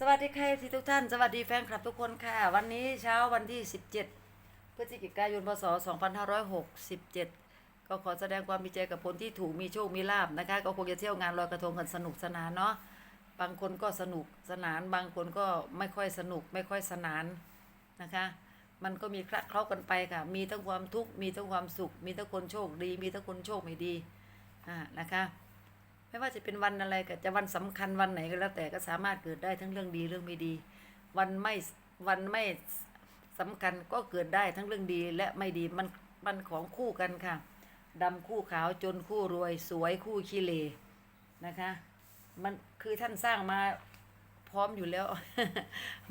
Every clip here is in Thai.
สวัสดีค่ะที่ทุกท่าน สวัสดีแฟนคลับทุกคนค่ะ วันนี้เช้าวันที่ 17 พฤศจิกายนพศ 2567 ก็ขอแสดงความดีใจกับคนที่ถูกมีโชคมีลาบนะคะ ก็คงจะเที่ยวงานลอยกระทงกันสนุกสนานเนาะบางคนก็สนุกสนาน บางคนก็ไม่ค่อยสนุกไม่ค่อยสนานนะคะ มันก็มีคละเคล้ากันไปค่ะ มีทั้งความทุกข์มีทั้งความสุข มีทั้งคนโชคดี มีทั้งคนโชคไม่ดีอ่านะคะ ไม่ว่าจะเป็นวันอะไรก็จะวันสำคัญวันไหนก็แล้วแต่ก็สามารถเกิดได้ทั้งเรื่องดีเรื่องไม่ดี วันไม่วันไม่สำคัญก็เกิดได้ทั้งเรื่องดีและไม่ดีมันมันของคู่กันค่ะดำคู่ขาวจนคู่รวยสวยคู่ขี้เลนะคะ มันคือท่านสร้างมาพร้อมอยู่แล้ว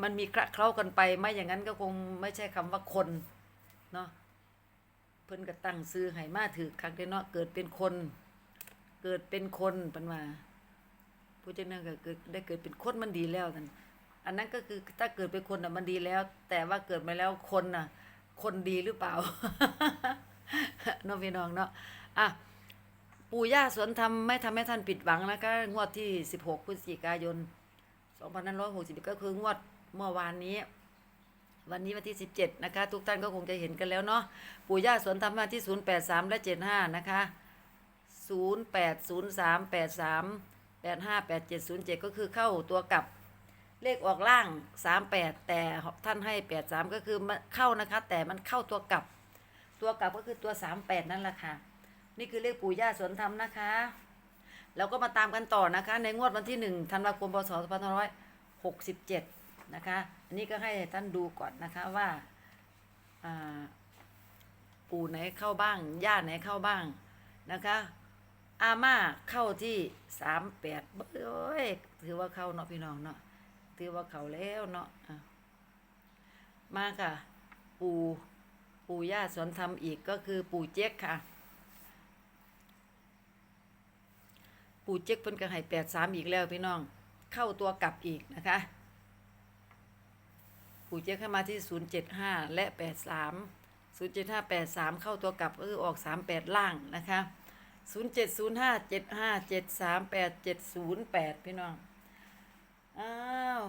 มันมีคละเคล้ากันไปไม่อย่างนั้นก็คงไม่ใช่คำว่าคนเนาะเพิ่นก็ตั้งซื้อให้มาถือคักเด้เนาะเกิดเป็นคน เกิดเป็นคนเป็นว่าผู้เจ้านั่นก็เกิดได้เกิดเป็นคนมันดีแล้วนั่นอันนั้นก็คือถ้าเกิดเป็นคนน่ะมันดีแล้ว แต่ว่าเกิดมาแล้วคนน่ะ คนดีหรือเปล่าน้องพี่น้องเนาะอะปู่ย่าสวนธรรมไม่ทำให้ท่านผิดหวังนะคะงวดที่ 16พฤศจิกายน2560ก็คืองวดเมื่อวานนี้ วันนี้วันที่ 17 นะคะ ทุกท่านก็คงจะเห็นกันแล้วเนาะปู่ย่าสวนธรรมมาที่ 083 และ 75 นะคะ ศูนย์แปดศูนย์สามแปดสามแปดห้าแปดเจ็ดศูนย์เจ็ดก็คือเข้าตัวกลับเลขออกล่างสามแปดแต่ท่านให้แปดสามก็คือมันเข้านะคะ แต่มันเข้าตัวกลับ ตัวกลับก็คือตัวสามแปดนั่นแหละค่ะ นี่คือเลขปู่ย่าสวนธรรมนะคะแล้วก็มาตามกันต่อนะคะ ในงวดวันที่หนึ่งธันวาคมพศสองพันห้าร้อยหกสิบเจ็ดนะคะ อันนี้ก็ให้ท่านดูก่อนนะคะว่าปู่ไหนเข้าบ้าง ย่าไหนเข้าบ้างนะคะ อาม่าเข้าที่สามแปดเอ้ยถือว่าเข้าเนาะพี่น้องเนาะถือว่าเข้าแล้วเนาะมาค่ะ ปู่ปู่ย่าสวนธรรมอีกก็คือปู่เจ๊กค่ะ ปู่เจ๊กเพิ่นก็ให้แปดสามอีกแล้วพี่น้อง เข้าตัวกลับอีกนะคะ ปู่เจ๊กเข้ามาที่ศูนย์เจ็ดห้าและแปดสามศูนย์เจ็ดห้าแปดสามเข้าตัวกลับก็คือออกสามแปดล่างนะคะ ศูนย์เจ็ดศูนย์ห้าเจ็ดห้าเจ็ดสามแปดเจ็ดศูนย์แปดพี่น้อง อ้าว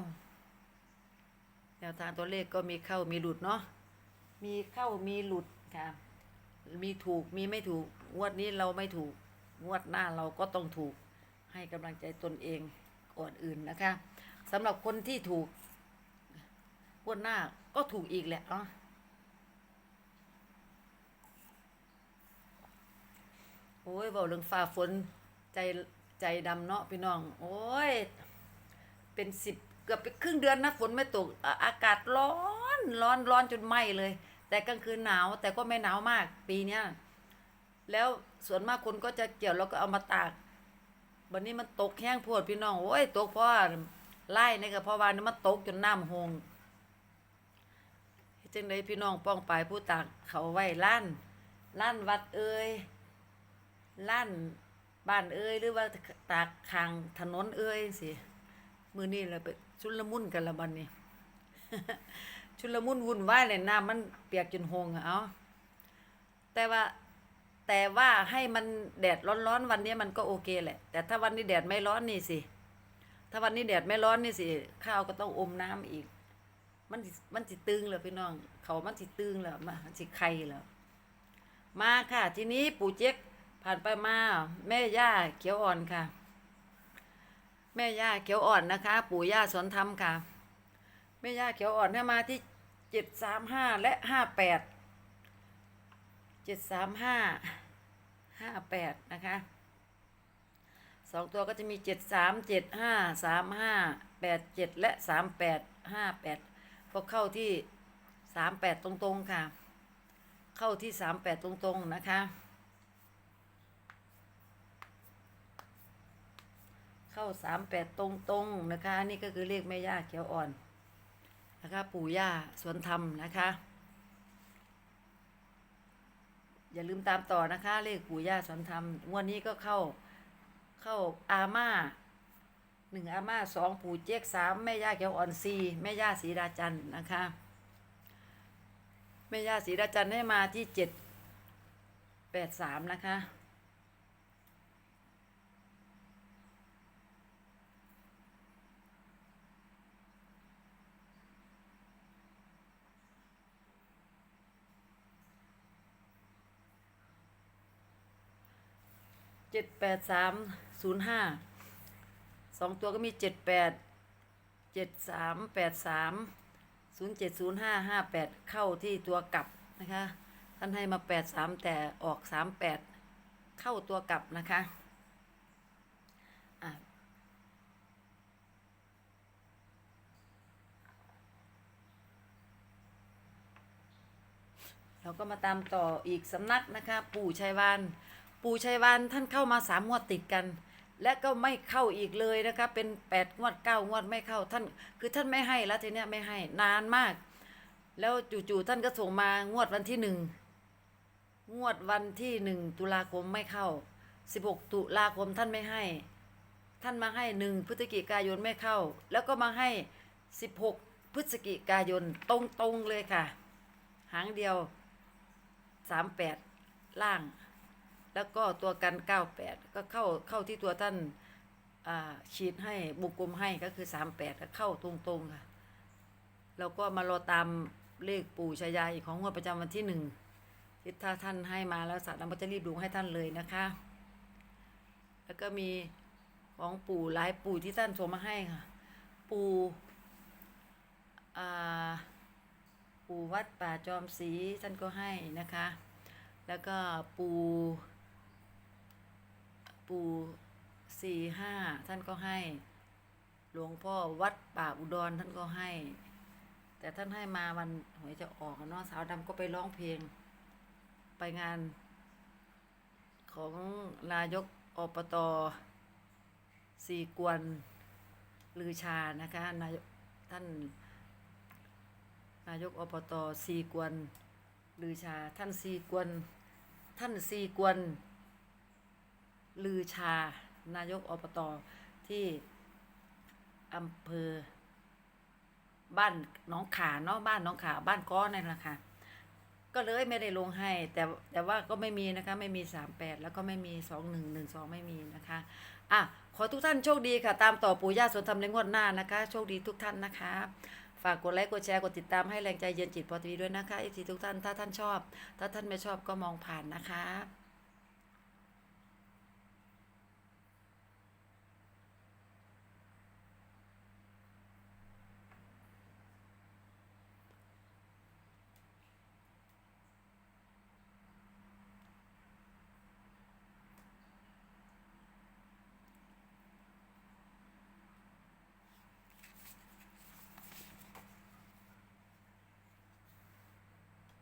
แนวทางตัวเลขก็มีเข้ามีหลุดเนาะ มีเข้ามีหลุดค่ะ มีถูกมีไม่ถูก งวดนี้เราไม่ถูก งวดหน้าเราก็ต้องถูก ให้กำลังใจตนเองก่อนอื่นนะคะสำหรับคนที่ถูก งวดหน้าก็ถูกอีกแหละเนาะ โอ้ยบอกเรื่องฟ้าฝนใจใจดำเนาะพี่น้อง โอ้ย เป็นสิบเกือบไปครึ่งเดือนนะฝนไม่ตกอากาศร้อนร้อนร้อนจนไหม้เลย แต่กลางคืนหนาวแต่ก็ไม่หนาวมากปีเนี้ยแล้วส่วนมากคนก็จะเกี่ยวแล้วก็เอามาตากวันนี้มันตกแห้งโพดพี่น้องโอ้ยตกเพราะไล่นี่ก็เพราะว่านี่มันตกจนน้ำหงจังไดพี่น้องป้องปลายผู้ตากเขาไว้ล้านล้านวัดเอ่ย ล้านบ้านเอ้ยหรือว่าตากคางถนนเอ้ยสิมือนี่เราไปชุลมุนกันละบันนี้ ชุลมุนวุ่นวายเลยน้ำมันเปียกจนหงอะเอาแต่ว่าแต่ว่าให้มันแดดร้อนๆวันนี้มันก็โอเคแหละ แต่ถ้าวันนี้แดดไม่ร้อนนี่สิถ้าวันนี้แดดไม่ร้อนนี่สิข้าวก็ต้องอมน้ำอีก มันมันสิตึงแล้วพี่น้อง เขามันสิตึงแล้วมันสิไข่แล้วมาค่ะ ทีนี้ปู่เจ๊ก ผ่านไปมาแม่ย่าเขียวอ่อนค่ะ แม่ย่าเขียวอ่อนนะคะ ปู่ย่าสอนธรรมค่ะ แม่ย่าเขียวอ่อนให้มาที่เจ็ดสามห้าและห้าแปดเจ็ดสามห้าห้าแปดนะคะสองตัวก็จะมีเจ็ดสามเจ็ดห้าสามห้าแปดเจ็ดและสามแปดห้าแปดพอเข้าที่สามแปดตรงๆค่ะ เข้าที่สามแปดตรงๆนะคะ เข้าสามแปดตรงๆนะคะ นี่ก็คือเลขแม่ย่าเขียวอ่อนนะคะปู่ย่าสวนธรรมนะคะ อย่าลืมตามต่อนะคะ เลขปู่ย่าสวนธรรมงวันนี้ก็เข้าเข้าอาม่าหนึ่งอาม่าสองปู่เจ๊กสามแม่ย่าเขียวอ่อนสี่แม่ย่าศรีดาจันนะคะแม่ย่าศรีดาจันให้มาที่เจ็ดแปดสามนะคะ จ็ดแปดสามศูนย์ห้าสองตัวก็มีเจ็ดแปดเจ็ดสามแปดสามศูนย์เจ็ดศูนย์ห้าห้าแปดเข้าที่ตัวกลับนะคะท่านให้มาแปดสามแต่ออกสามแปดเข้าตัวกลับนะคะอะเราก็มาตามต่ออีกสำนักนะคะ ปู่ชัยวาน ปู่ชัยวานท่านเข้ามาสามงวดติดกัน และก็ไม่เข้าอีกเลยนะคะเป็นแปดงวดเก้างวดไม่เข้าท่านคือท่านไม่ให้แล้วทีเนี้ยไม่ให้นานมาก แล้วจู่ๆท่านก็ส่งมางวดวันที่หนึ่งงวดวันที่หนึ่งตุลาคมไม่เข้าสิบหกตุลาคมท่านไม่ให้ ท่านมาให้หนึ่งพฤศจิกายนไม่เข้า แล้วก็มาให้สิบหกพฤศจิกายนตรงๆเลยค่ะ หางเดียวสามแปดล่าง แล้วก็ตัวกัน 98 ก็เข้าเข้าที่ตัวท่านฉีดให้บุกกลมให้ก็คือ 38ก็เข้าตรงๆค่ะ แล้วก็มารอตามเลขปู่ชายาอีกของงวดประจำวันที่หนึ่งที่ถ้าท่านให้มาแล้วสัตว์นำก็จะรีบดูให้ท่านเลยนะคะ แล้วก็มีของปู่หลายปู่ที่ท่านส่งมาให้ค่ะ ปู่ปู่วัดป่าจอมศรีท่านก็ให้นะคะ แล้วก็ปู่ ปูสี่ห้าท่านก็ให้ หลวงพ่อวัดป่าอุดรท่านก็ให้ แต่ท่านให้มาวันหวยจะออกเนาะสาวดำก็ไปร้องเพลง ไปงาน ของนายกอบตสีกวนลือชานะคะนายท่านนายกอบตสีกวนลือชา ท่านสีกวน ท่านสีกวน ลือชานายกอบตที่อำเภอ บ้านน้องขาเนาะบ้านน้องขาบ้านก้อนนั่นแหละค่ะก็เลยไม่ได้ลงให้ แต่แต่ว่าก็ไม่มีนะคะ ไม่มีสามแปดแล้วก็ไม่มีสองหนึ่งหนึ่งสองไม่มีนะคะอะขอทุกท่านโชคดีค่ะ ตามต่อปู่ย่าสวนธรรมในงวดหน้านะคะ โชคดีทุกท่านนะคะ ฝากกดไลค์กดแชร์กดติดตามให้แรงใจเย็นจิตพอทีด้วยนะคะอีกทีทุกท่านถ้าท่านชอบ ถ้าท่านไม่ชอบก็มองผ่านนะคะ